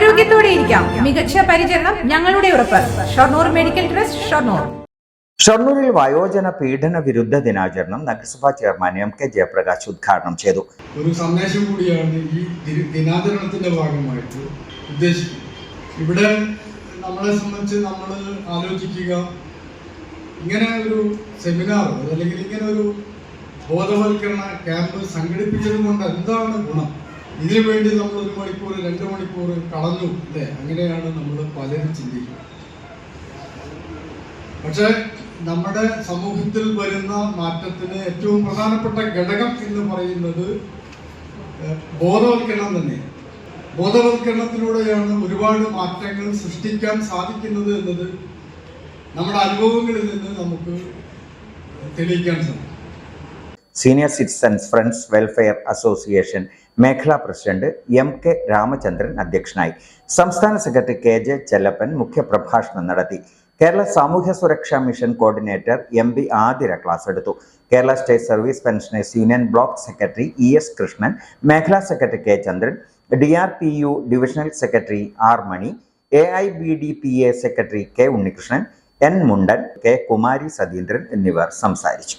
ആരോഗ്യത്തോടെ ഇരിക്കാം. മികച്ച പരിചരണം ഞങ്ങളുടെ ഉറപ്പ്. Shoranur medical trust Shoranur. ഷൊർണൂരിൽ വയോജന പീഡന വിരുദ്ധ ദിനാചരണം നഗരസഭാ ചെയർമാൻ എം കെ ജയപ്രകാശ് ഉദ്ഘാടനം ചെയ്തു. ഒരു സന്ദേശം കൂടിയാണ് ഈ ദിനാചരണത്തിന്റെ ഭാഗമായിട്ട് ഉദ്ദേശിക്കുന്നത്. ഇവിടെ നമ്മളെ സംബന്ധിച്ച് നമ്മൾ ആലോചിക്കുക. ഇങ്ങനെ ഒരു സെമിനാർ അല്ലെങ്കിൽ ഇങ്ങനെ ഒരു ബോധവൽക്കരണ ക്യാമ്പ് സംഘടിപ്പിച്ചത് കൊണ്ട് എന്താണ് ഗുണം? ഇതിനു വേണ്ടി നമ്മൾ ഒരു മണിക്കൂർ രണ്ട് മണിക്കൂർ കളഞ്ഞു. അല്ലേ? അങ്ങനെയാണ് നമ്മൾ പലരും ചിന്തിക്കുന്നത്. പക്ഷെ നമ്മുടെ സമൂഹത്തിൽ വരുന്ന മാറ്റത്തിന് ഏറ്റവും പ്രധാനപ്പെട്ട ഘടകം എന്ന് പറയുന്നത് ബോധവൽക്കരണം തന്നെ. ബോധവൽക്കരണത്തിലൂടെയാണ് ഒരുപാട് മാറ്റങ്ങൾ സൃഷ്ടിക്കാൻ സാധിക്കുന്നത് എന്നത് നമ്മുടെ അനുഭവങ്ങളിൽ നിന്ന് നമുക്ക് തെളിയിക്കാൻ സാധിക്കും. Senior citizens friends welfare association മേഖലാ പ്രസിഡന്റ് എം കെ രാമചന്ദ്രൻ അധ്യക്ഷനായി. സംസ്ഥാന സെക്രട്ടറി കെ ജെ ചെല്ലപ്പൻ മുഖ്യപ്രഭാഷണം നടത്തി. കേരള സാമൂഹ്യ സുരക്ഷാ mission coordinator M B Athira class എടുത്തു. Kerala state service pensioners union block secretary E S Krishnan മേഖലാ secretary K Chandran D R P U divisional secretary R Mani A I B D P A secretary K Unnikrishnan N Mundan K Kumari Satheendran എന്നിവർ സംസാരിച്ചു.